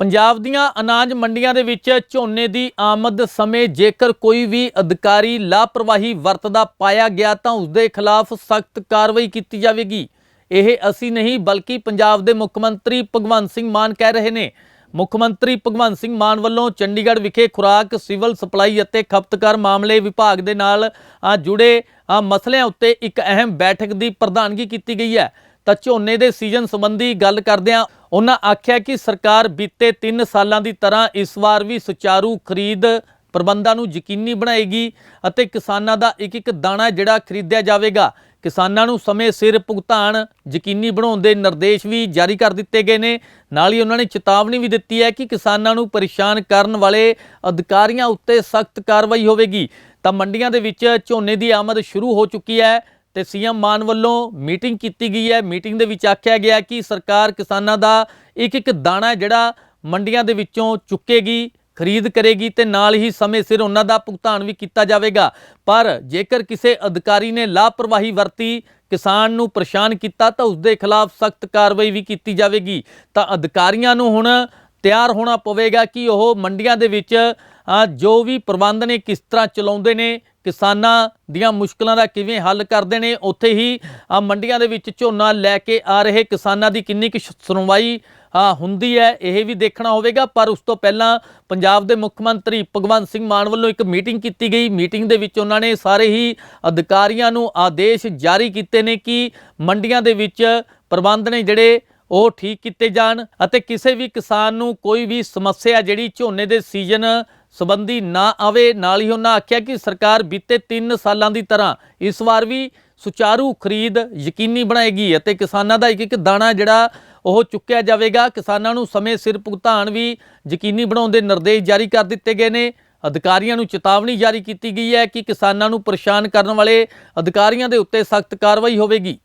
ਪੰਜਾਬ ਦੀਆਂ ਅਨਾਜ ਮੰਡੀਆਂ ਦੇ ਵਿੱਚ ਝੋਨੇ ਦੀ ਆਮਦ ਸਮੇਂ ਜੇਕਰ ਕੋਈ ਵੀ ਅਧਿਕਾਰੀ ਲਾਪਰਵਾਹੀ ਵਰਤਦਾ ਪਾਇਆ ਗਿਆ ਤਾਂ ਉਸ ਦੇ ਖਿਲਾਫ ਸਖਤ ਕਾਰਵਾਈ ਕੀਤੀ ਜਾਵੇਗੀ। ਇਹ ਅਸੀਂ ਨਹੀਂ, ਬਲਕਿ ਪੰਜਾਬ ਦੇ ਮੁੱਖ ਮੰਤਰੀ ਭਗਵੰਤ ਸਿੰਘ ਮਾਨ ਕਹਿ ਰਹੇ ਨੇ। ਮੁੱਖ ਮੰਤਰੀ ਭਗਵੰਤ ਸਿੰਘ ਮਾਨ ਵੱਲੋਂ ਚੰਡੀਗੜ੍ਹ ਵਿਖੇ ਖੁਰਾਕ, ਸਿਵਲ ਸਪਲਾਈ ਅਤੇ ਖਪਤਕਾਰ ਮਾਮਲੇ ਵਿਭਾਗ ਦੇ ਨਾਲ ਜੁੜੇ ਮਸਲਿਆਂ ਉੱਤੇ ਇੱਕ ਅਹਿਮ ਬੈਠਕ ਦੀ ਪ੍ਰਧਾਨਗੀ ਕੀਤੀ ਗਈ ਹੈ। ਤਾਂ ਝੋਨੇ ਦੇ ਸੀਜ਼ਨ ਸੰਬੰਧੀ ਗੱਲ ਕਰਦਿਆਂ ਉਹਨਾਂ ਆਖਿਆ ਕਿ ਸਰਕਾਰ ਬੀਤੇ 3 ਸਾਲਾਂ ਦੀ ਤਰ੍ਹਾਂ ਇਸ ਵਾਰ ਵੀ ਸੁਚਾਰੂ ਖਰੀਦ ਪ੍ਰਬੰਧਾਂ ਨੂੰ ਯਕੀਨੀ ਬਣਾਏਗੀ ਅਤੇ ਕਿਸਾਨਾਂ ਦਾ ਇੱਕ ਇੱਕ ਦਾਣਾ ਜਿਹੜਾ ਖਰੀਦਿਆ ਜਾਵੇਗਾ, ਕਿਸਾਨਾਂ ਨੂੰ ਸਮੇਂ ਸਿਰ ਭੁਗਤਾਨ ਯਕੀਨੀ ਬਣਾਉਣ ਦੇ ਨਿਰਦੇਸ਼ ਵੀ ਜਾਰੀ ਕਰ ਦਿੱਤੇ ਗਏ ਨੇ। ਨਾਲ ਹੀ ਉਹਨਾਂ ਨੇ ਚੇਤਾਵਨੀ ਵੀ ਦਿੱਤੀ ਹੈ ਕਿ ਕਿਸਾਨਾਂ ਨੂੰ ਪਰੇਸ਼ਾਨ ਕਰਨ ਵਾਲੇ ਅਧਿਕਾਰੀਆਂ ਉੱਤੇ ਸਖਤ ਕਾਰਵਾਈ ਹੋਵੇਗੀ। ਤਾਂ ਮੰਡੀਆਂ ਦੇ ਵਿੱਚ ਝੋਨੇ ਦੀ ਆਮਦ ਸ਼ੁਰੂ ਹੋ ਚੁੱਕੀ ਹੈ। ਤੇ ਸੀਐਮ ਮਾਨ ਵੱਲੋਂ ਮੀਟਿੰਗ ਕੀਤੀ ਗਈ ਹੈ। ਮੀਟਿੰਗ ਦੇ ਵਿੱਚ ਆਖਿਆ ਗਿਆ ਕਿ ਸਰਕਾਰ ਕਿਸਾਨਾਂ ਦਾ ਇੱਕ ਇੱਕ ਦਾਣਾ ਜਿਹੜਾ ਮੰਡੀਆਂ ਦੇ ਵਿੱਚੋਂ ਚੁੱਕੇਗੀ, ਖਰੀਦ ਕਰੇਗੀ ਤੇ ਨਾਲ ਹੀ ਸਮੇਂ ਸਿਰ ਉਹਨਾਂ ਦਾ ਭੁਗਤਾਨ ਵੀ ਕੀਤਾ ਜਾਵੇਗਾ। ਪਰ ਜੇਕਰ ਕਿਸੇ ਅਧਿਕਾਰੀ ਨੇ ਲਾਪਰਵਾਹੀ ਵਰਤੀ, ਕਿਸਾਨ ਨੂੰ ਪਰੇਸ਼ਾਨ ਕੀਤਾ ਤਾਂ ਉਸ ਦੇ ਖਿਲਾਫ ਸਖਤ ਕਾਰਵਾਈ ਵੀ ਕੀਤੀ ਜਾਵੇਗੀ। ਤਾਂ ਅਧਿਕਾਰੀਆਂ ਨੂੰ ਹੁਣ ਤਿਆਰ ਹੋਣਾ ਪਵੇਗਾ ਕਿ ਉਹ ਮੰਡੀਆਂ ਦੇ ਵਿੱਚ ਜੋ ਵੀ ਪ੍ਰਬੰਧ ਨੇ ਕਿਸ ਤਰ੍ਹਾਂ ਚਲਾਉਂਦੇ ਨੇ, ਕਿਸਾਨਾਂ ਦੀਆਂ ਮੁਸ਼ਕਲਾਂ ਦਾ ਕਿਵੇਂ ਹੱਲ ਕਰਦੇ ਨੇ, ਉੱਥੇ ਹੀ ਮੰਡੀਆਂ ਦੇ ਵਿੱਚ ਝੋਨਾ ਲੈ ਕੇ ਆ ਰਹੇ ਕਿਸਾਨਾਂ ਦੀ ਕਿੰਨੀ ਕੁ ਸੁਣਵਾਈ ਹੁੰਦੀ ਹੈ, ਇਹ ਵੀ ਦੇਖਣਾ ਹੋਵੇਗਾ। ਪਰ ਉਸ ਤੋਂ ਪਹਿਲਾਂ ਪੰਜਾਬ ਦੇ ਮੁੱਖ ਮੰਤਰੀ ਭਗਵੰਤ ਸਿੰਘ ਮਾਨ ਵੱਲੋਂ ਇੱਕ ਮੀਟਿੰਗ ਕੀਤੀ ਗਈ। ਮੀਟਿੰਗ ਦੇ ਵਿੱਚ ਉਹਨਾਂ ਨੇ ਸਾਰੇ ਹੀ ਅਧਿਕਾਰੀਆਂ ਨੂੰ ਆਦੇਸ਼ ਜਾਰੀ ਕੀਤੇ ਨੇ ਕਿ ਮੰਡੀਆਂ ਦੇ ਵਿੱਚ ਪ੍ਰਬੰਧ ਨੇ ਜਿਹੜੇ ਉਹ ਠੀਕ ਕੀਤੇ ਜਾਣ ਅਤੇ ਕਿਸੇ ਵੀ ਕਿਸਾਨ ਨੂੰ ਕੋਈ ਵੀ ਸਮੱਸਿਆ ਜਿਹੜੀ ਝੋਨੇ ਦੇ ਸੀਜ਼ਨ ਸੰਬੰਧੀ ਨਾ ਆਵੇ, ਨਾਲ ਹੀ ਉਹਨਾਂ ਆਖਿਆ ਕਿ ਸਰਕਾਰ ਬੀਤੇ 3 ਸਾਲਾਂ ਦੀ ਤਰ੍ਹਾਂ ਇਸ ਵਾਰ ਵੀ ਸੁਚਾਰੂ ਖਰੀਦ ਯਕੀਨੀ ਬਣਾਏਗੀ ਅਤੇ ਕਿਸਾਨਾਂ ਦਾ ਇੱਕ ਇੱਕ ਦਾਣਾ ਜਿਹੜਾ ਉਹ ਚੁੱਕਿਆ ਜਾਵੇਗਾ। ਕਿਸਾਨਾਂ ਨੂੰ ਸਮੇਂ ਸਿਰ ਭੁਗਤਾਨ ਵੀ ਯਕੀਨੀ ਬਣਾਉਣ ਦੇ ਨਿਰਦੇਸ਼ ਜਾਰੀ ਕਰ ਦਿੱਤੇ ਗਏ ਨੇ। ਅਧਿਕਾਰੀਆਂ ਨੂੰ ਚੇਤਾਵਨੀ ਜਾਰੀ ਕੀਤੀ ਗਈ ਹੈ ਕਿ ਕਿਸਾਨਾਂ ਨੂੰ ਪਰੇਸ਼ਾਨ ਕਰਨ ਵਾਲੇ ਅਧਿਕਾਰੀਆਂ ਦੇ ਉੱਤੇ ਸਖਤ ਕਾਰਵਾਈ ਹੋਵੇਗੀ।